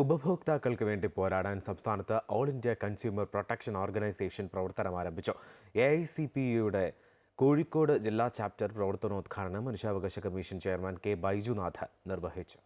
ഉപഭോക്താക്കൾക്ക് വേണ്ടി പോരാടാൻ സംസ്ഥാനത്ത് all India consumer protection organisation പ്രവർത്തനം ആരംഭിച്ചു. എ ഐ സി പി യുടെ കോഴിക്കോട് ജില്ലാ ചാപ്റ്റർ പ്രവർത്തനോദ്ഘാടനം മനുഷ്യാവകാശ കമ്മീഷൻ ചെയർമാൻ കെ ബൈജുനാഥ് നിർവഹിച്ചു.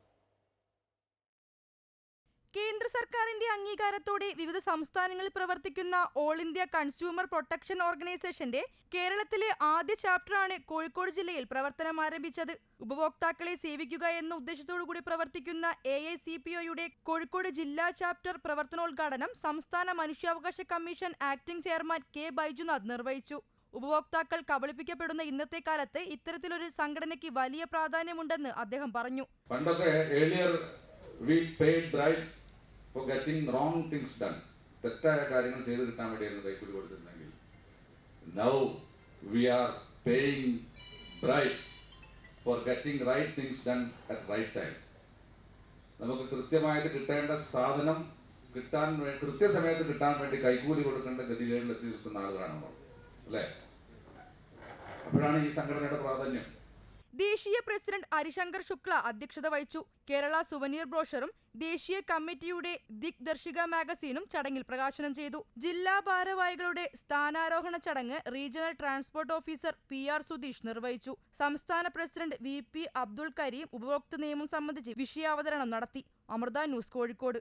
കേന്ദ്ര സർക്കാരിന്റെ അംഗീകാരത്തോടെ വിവിധ സംസ്ഥാനങ്ങളിൽ പ്രവർത്തിക്കുന്ന ഓൾ ഇന്ത്യ കൺസ്യൂമർ പ്രൊട്ടക്ഷൻ ഓർഗനൈസേഷന്റെ കേരളത്തിലെ ആദ്യ ചാപ്റ്ററാണ് കോഴിക്കോട് ജില്ലയിൽ പ്രവർത്തനം ആരംഭിച്ചത്. ഉപഭോക്താക്കളെ സേവിക്കുക എന്ന ഉദ്ദേശത്തോടു കൂടി പ്രവർത്തിക്കുന്ന എ ഐ സി പി ഒയുടെ കോഴിക്കോട് ജില്ലാ ചാപ്റ്റർ പ്രവർത്തനോദ്ഘാടനം സംസ്ഥാന മനുഷ്യാവകാശ commission acting chairman K Baijunath നിർവഹിച്ചു. ഉപഭോക്താക്കൾ കബളിപ്പിക്കപ്പെടുന്ന ഇന്നത്തെ കാലത്ത് ഇത്തരത്തിലൊരു സംഘടനയ്ക്ക് വലിയ പ്രാധാന്യമുണ്ടെന്ന് അദ്ദേഹം പറഞ്ഞു. പണ്ടൊക്കെ for getting wrong things done തെറ്റായ കാര്യങ്ങൾ ചെയ്ത് കിട്ടാൻ വേണ്ടിയായിരുന്നു കൈക്കൂലി കൊടുത്തിരുന്നെങ്കിൽ now we are paying bribe for getting right things done at right time നമുക്ക് കൃത്യമായിട്ട് കിട്ടേണ്ട സാധനം കിട്ടാൻ കൃത്യസമയത്ത് കിട്ടാൻ വേണ്ടി കൈക്കൂലി കൊടുക്കേണ്ട ഗതികളിൽ എത്തി നിൽക്കുന്ന ആളുകളാണ് നമ്മൾ. അല്ലേ? അപ്പോഴാണ് ഈ സംഘടനയുടെ പ്രാധാന്യം. ദേശീയ പ്രസിഡന്റ് ഹരിശങ്കർ ശുക്ല അധ്യക്ഷത വഹിച്ചു. കേരള സുവനീർ ബ്രോഷറും ദേശീയ കമ്മിറ്റിയുടെ ദിഗ്ദർശിക മാഗസീനും ചടങ്ങിൽ പ്രകാശനം ചെയ്തു. ജില്ലാ ഭാരവാഹികളുടെ സ്ഥാനാരോഹണ ചടങ്ങ് regional transport officer P R Sudheesh നിർവഹിച്ചു. സംസ്ഥാന president V P Abdul Kareem ഉപഭോക്തൃ നിയമം സംബന്ധിച്ച് വിഷയാവതരണം നടത്തി. അമൃത ന്യൂസ് കോഴിക്കോട്.